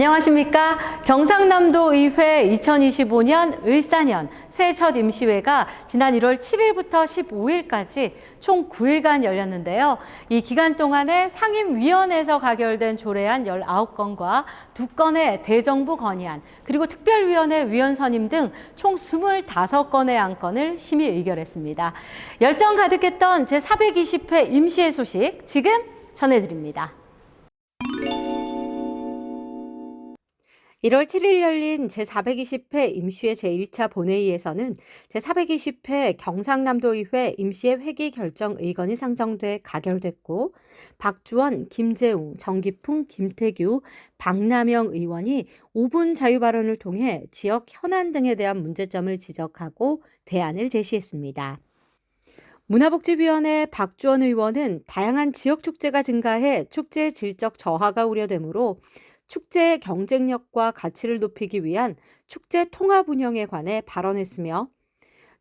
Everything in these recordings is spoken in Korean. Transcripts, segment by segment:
안녕하십니까. 경상남도 의회 2025년 을사년 새해 첫 임시회가 지난 1월 7일부터 15일까지 총 9일간 열렸는데요. 이 기간 동안에 상임위원회에서 가결된 조례안 19건과 2건의 대정부 건의안, 그리고 특별위원회 위원 선임 등 총 25건의 안건을 심의 의결했습니다. 열정 가득했던 제420회 임시회 소식 지금 전해드립니다. 1월 7일 열린 제420회 임시회 제1차 본회의에서는 제420회 경상남도의회 임시회 회기 결정 의건이 상정돼 가결됐고 박주원, 김재웅, 정기풍, 김태규, 박남영 의원이 5분 자유 발언을 통해 지역 현안 등에 대한 문제점을 지적하고 대안을 제시했습니다. 문화복지위원회 박주원 의원은 다양한 지역 축제가 증가해 축제 질적 저하가 우려되므로 축제의 경쟁력과 가치를 높이기 위한 축제 통합 운영에 관해 발언했으며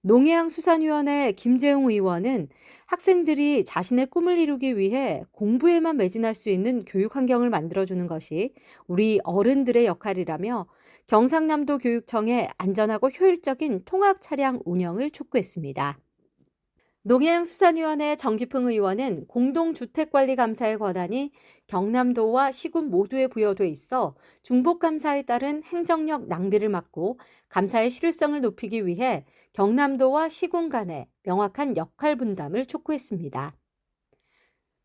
농해양수산위원회 김재웅 의원은 학생들이 자신의 꿈을 이루기 위해 공부에만 매진할 수 있는 교육 환경을 만들어주는 것이 우리 어른들의 역할이라며 경상남도 교육청의 안전하고 효율적인 통학 차량 운영을 촉구했습니다. 농해양수산위원회 정기풍 의원은 공동주택관리감사의 권한이 경남도와 시군 모두에 부여돼 있어 중복감사에 따른 행정력 낭비를 막고 감사의 실효성을 높이기 위해 경남도와 시군 간의 명확한 역할 분담을 촉구했습니다.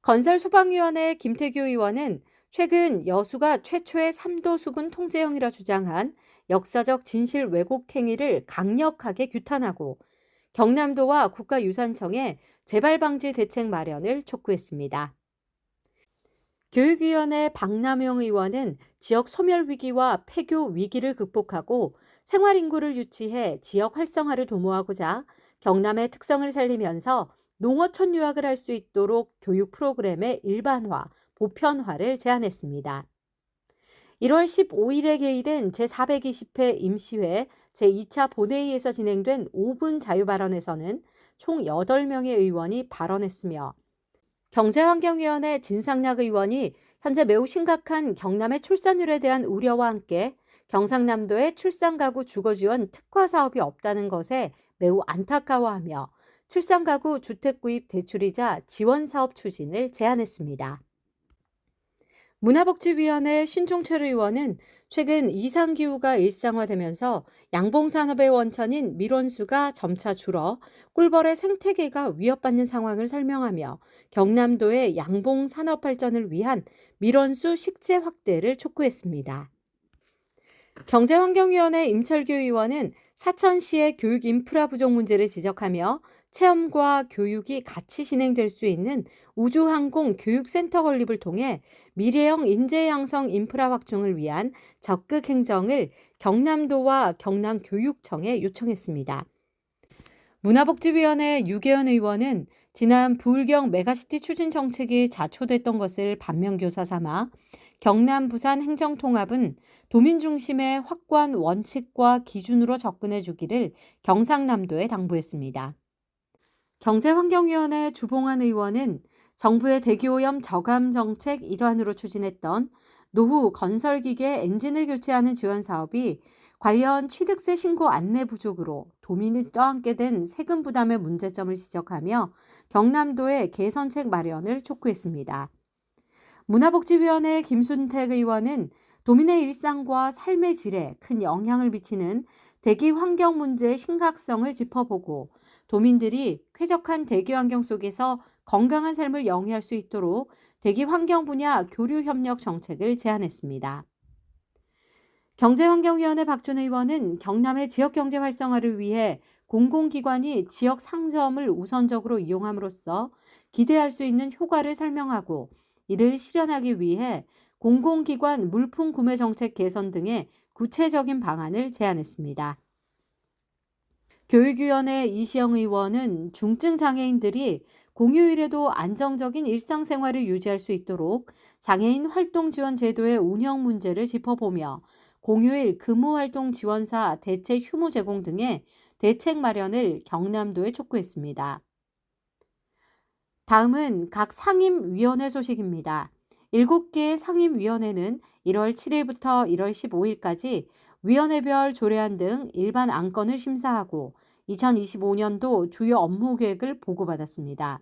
건설소방위원회 김태규 의원은 최근 여수가 최초의 3도 수군 통제형이라 주장한 역사적 진실 왜곡 행위를 강력하게 규탄하고 경남도와 국가유산청에 재발 방지 대책 마련을 촉구했습니다. 교육위원회 박남영 의원은 지역 소멸 위기와 폐교 위기를 극복하고 생활 인구를 유치해 지역 활성화를 도모하고자 경남의 특성을 살리면서 농어촌 유학을 할 수 있도록 교육 프로그램의 일반화, 보편화를 제안했습니다. 1월 15일에 개의된 제420회 임시회 제2차 본회의에서 진행된 5분 자유 발언에서는 총 8명의 의원이 발언했으며 경제환경위원회 진상락 의원이 현재 매우 심각한 경남의 출산율에 대한 우려와 함께 경상남도의 출산가구 주거지원 특화 사업이 없다는 것에 매우 안타까워하며 출산가구 주택구입 대출이자 지원 사업 추진을 제안했습니다. 문화복지위원회 신종철 의원은 최근 이상기후가 일상화되면서 양봉산업의 원천인 밀원수가 점차 줄어 꿀벌의 생태계가 위협받는 상황을 설명하며 경남도의 양봉산업 발전을 위한 밀원수 식재 확대를 촉구했습니다. 경제환경위원회 임철규 의원은 사천시의 교육 인프라 부족 문제를 지적하며 체험과 교육이 같이 진행될 수 있는 우주항공 교육센터 건립을 통해 미래형 인재 양성 인프라 확충을 위한 적극 행정을 경남도와 경남교육청에 요청했습니다. 문화복지위원회 유계현 의원은 지난 부울경 메가시티 추진 정책이 자초됐던 것을 반면교사 삼아 경남 부산 행정통합은 도민 중심의 확고한 원칙과 기준으로 접근해 주기를 경상남도에 당부했습니다. 경제환경위원회 주봉환 의원은 정부의 대기오염 저감 정책 일환으로 추진했던 노후 건설기계 엔진을 교체하는 지원 사업이 관련 취득세 신고 안내 부족으로 도민이 떠안게 된 세금 부담의 문제점을 지적하며 경남도의 개선책 마련을 촉구했습니다. 문화복지위원회 김순택 의원은 도민의 일상과 삶의 질에 큰 영향을 미치는 대기 환경 문제의 심각성을 짚어보고 도민들이 쾌적한 대기 환경 속에서 건강한 삶을 영위할 수 있도록 대기 환경 분야 교류 협력 정책을 제안했습니다. 경제환경위원회 박준 의원은 경남의 지역 경제 활성화를 위해 공공기관이 지역 상점을 우선적으로 이용함으로써 기대할 수 있는 효과를 설명하고 이를 실현하기 위해 공공기관 물품 구매 정책 개선 등의 구체적인 방안을 제안했습니다. 교육위원회 이시영 의원은 중증 장애인들이 공휴일에도 안정적인 일상생활을 유지할 수 있도록 장애인 활동 지원 제도의 운영 문제를 짚어보며 공휴일 근무활동 지원사 대체 휴무 제공 등의 대책 마련을 경남도에 촉구했습니다. 다음은 각 상임위원회 소식입니다. 7개의 상임위원회는 1월 7일부터 1월 15일까지 위원회별 조례안 등 일반 안건을 심사하고 2025년도 주요 업무 계획을 보고받았습니다.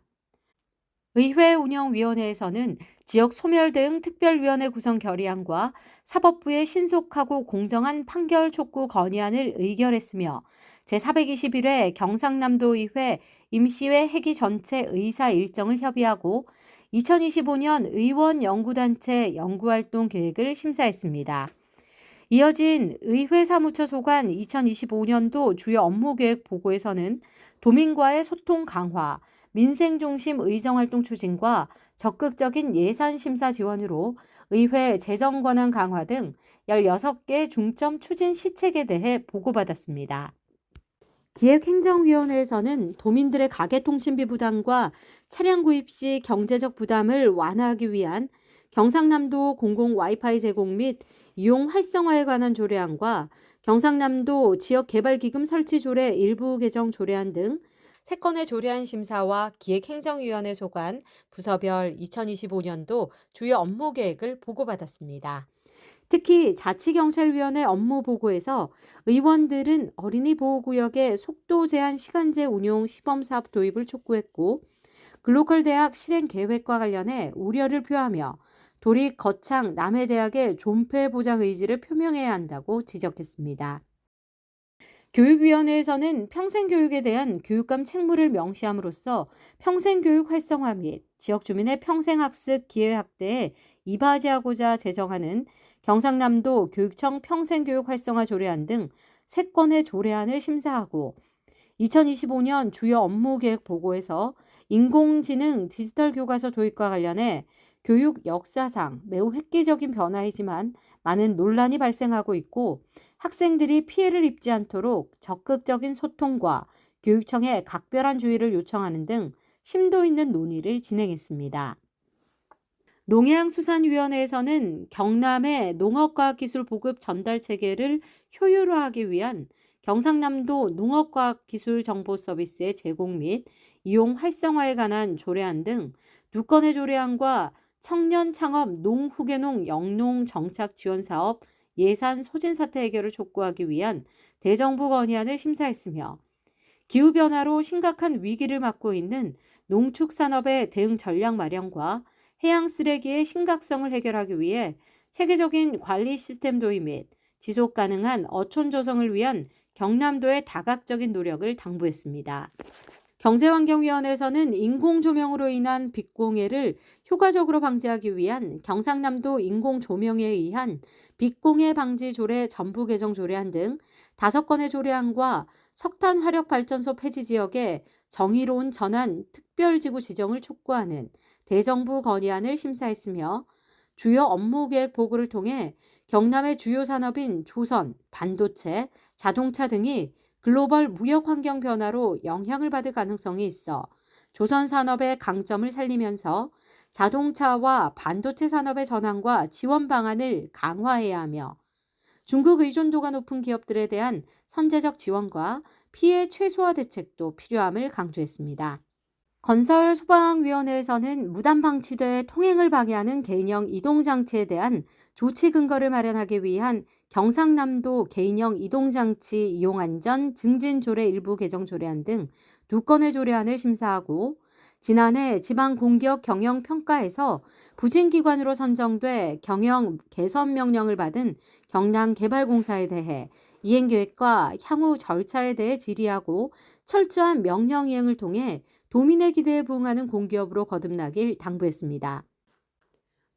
의회 운영위원회에서는 지역 소멸 등 특별위원회 구성 결의안과 사법부의 신속하고 공정한 판결 촉구 건의안을 의결했으며 제421회 경상남도의회 임시회 회기 전체 의사 일정을 협의하고 2025년 의원 연구단체 연구활동 계획을 심사했습니다. 이어진 의회 사무처 소관 2025년도 주요 업무 계획 보고에서는 도민과의 소통 강화, 민생 중심 의정 활동 추진과 적극적인 예산 심사 지원으로 의회 재정 권한 강화 등 16개 중점 추진 시책에 대해 보고받았습니다. 기획행정위원회에서는 도민들의 가계통신비 부담과 차량 구입 시 경제적 부담을 완화하기 위한 경상남도 공공 와이파이 제공 및 이용 활성화에 관한 조례안과 경상남도 지역개발기금 설치 조례 일부 개정 조례안 등 3건의 조례안 심사와 기획행정위원회 소관 부서별 2025년도 주요 업무 계획을 보고받았습니다. 특히 자치경찰위원회 업무 보고에서 의원들은 어린이 보호구역의 속도 제한 시간제 운용 시범 사업 도입을 촉구했고 글로컬 대학 실행 계획과 관련해 우려를 표하며 도립 거창 남해대학의 존폐 보장 의지를 표명해야 한다고 지적했습니다. 교육위원회에서는 평생교육에 대한 교육감 책무를 명시함으로써 평생교육 활성화 및 지역 주민의 평생학습 기회 확대에 이바지하고자 제정하는 경상남도 교육청 평생교육 활성화 조례안 등 3건의 조례안을 심사하고 2025년 주요 업무 계획 보고에서 인공지능 디지털 교과서 도입과 관련해 교육 역사상 매우 획기적인 변화이지만 많은 논란이 발생하고 있고 학생들이 피해를 입지 않도록 적극적인 소통과 교육청에 각별한 주의를 요청하는 등 심도 있는 논의를 진행했습니다. 농해양수산위원회에서는 경남의 농업과학기술 보급 전달 체계를 효율화하기 위한 경상남도 농업과학기술 정보 서비스의 제공 및 이용 활성화에 관한 조례안 등 두 건의 조례안과 청년 창업 농후계농 영농 정착 지원 사업 예산 소진 사태 해결을 촉구하기 위한 대정부 건의안을 심사했으며 기후변화로 심각한 위기를 맞고 있는 농축산업의 대응 전략 마련과 해양 쓰레기의 심각성을 해결하기 위해 체계적인 관리 시스템 도입 및 지속 가능한 어촌 조성을 위한 경남도의 다각적인 노력을 당부했습니다. 경제환경위원회에서는 인공조명으로 인한 빛공해를 효과적으로 방지하기 위한 경상남도 인공조명에 의한 빛공해 방지 조례 전부 개정 조례안 등 다섯 건의 조례안과 석탄 화력 발전소 폐지 지역의 정의로운 전환 특별지구 지정을 촉구하는 대정부 건의안을 심사했으며 주요 업무 계획 보고를 통해 경남의 주요 산업인 조선, 반도체, 자동차 등이 글로벌 무역 환경 변화로 영향을 받을 가능성이 있어 조선 산업의 강점을 살리면서 자동차와 반도체 산업의 전환과 지원 방안을 강화해야 하며 중국 의존도가 높은 기업들에 대한 선제적 지원과 피해 최소화 대책도 필요함을 강조했습니다. 건설 소방위원회에서는 무단 방치돼 통행을 방해하는 개인형 이동장치에 대한 조치 근거를 마련하기 위한 경상남도 개인형 이동장치 이용안전 증진조례 일부 개정 조례안 등 두 건의 조례안을 심사하고 지난해 지방공기업 경영평가에서 부진기관으로 선정돼 경영 개선 명령을 받은 경남개발공사에 대해 이행계획과 향후 절차에 대해 질의하고 철저한 명령 이행을 통해 도민의 기대에 부응하는 공기업으로 거듭나길 당부했습니다.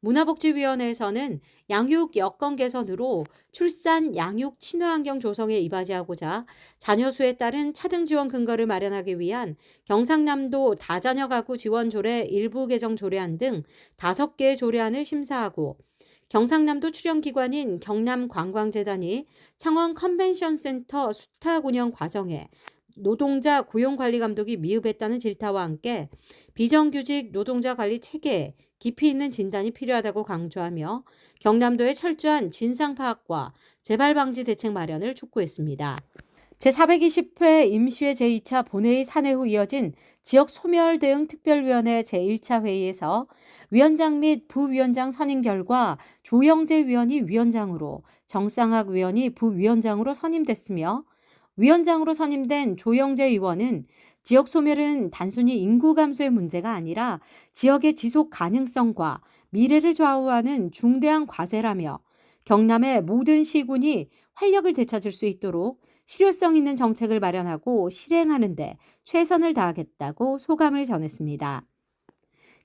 문화복지위원회에서는 양육 여건 개선으로 출산 양육 친화환경 조성에 이바지하고자 자녀 수에 따른 차등 지원 근거를 마련하기 위한 경상남도 다자녀 가구 지원 조례 일부 개정 조례안 등 다섯 개의 조례안을 심사하고 경상남도 출연기관인 경남관광재단이 창원 컨벤션센터 수탁 운영 과정에 노동자 고용관리 감독이 미흡했다는 질타와 함께 비정규직 노동자 관리 체계에 깊이 있는 진단이 필요하다고 강조하며 경남도의 철저한 진상 파악과 재발 방지 대책 마련을 촉구했습니다. 제420회 임시회 제2차 본회의 산회 후 이어진 지역 소멸 대응 특별위원회 제1차 회의에서 위원장 및 부위원장 선임 결과 조영재 위원이 위원장으로 정상학 위원이 부위원장으로 선임됐으며 위원장으로 선임된 조영재 의원은 지역 소멸은 단순히 인구 감소의 문제가 아니라 지역의 지속 가능성과 미래를 좌우하는 중대한 과제라며 경남의 모든 시군이 활력을 되찾을 수 있도록 실효성 있는 정책을 마련하고 실행하는데 최선을 다하겠다고 소감을 전했습니다.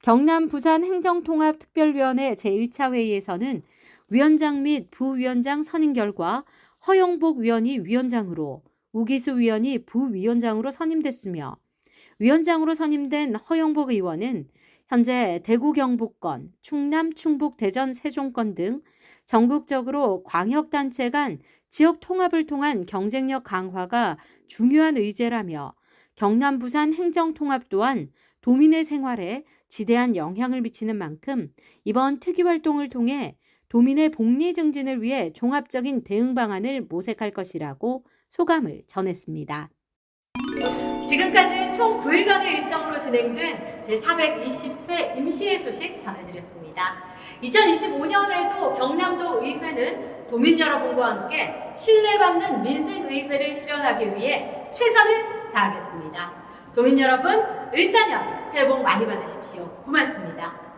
경남 부산 행정통합특별위원회 제1차 회의에서는 위원장 및 부위원장 선임 결과 허영복 위원이 위원장으로 우기수 위원이 부위원장으로 선임됐으며 위원장으로 선임된 허영복 의원은 현재 대구 경북권, 충남 충북 대전 세종권 등 전국적으로 광역단체 간 지역 통합을 통한 경쟁력 강화가 중요한 의제라며 경남 부산 행정 통합 또한 도민의 생활에 지대한 영향을 미치는 만큼 이번 특위 활동을 통해 도민의 복리 증진을 위해 종합적인 대응 방안을 모색할 것이라고 소감을 전했습니다. 지금까지 총 9일간의 일정으로 진행된 제420회 임시회 소식 전해드렸습니다. 2025년에도 경남도 의회는 도민 여러분과 함께 신뢰받는 민생의회를 실현하기 위해 최선을 다하겠습니다. 도민 여러분, 을사년 새해 복 많이 받으십시오. 고맙습니다.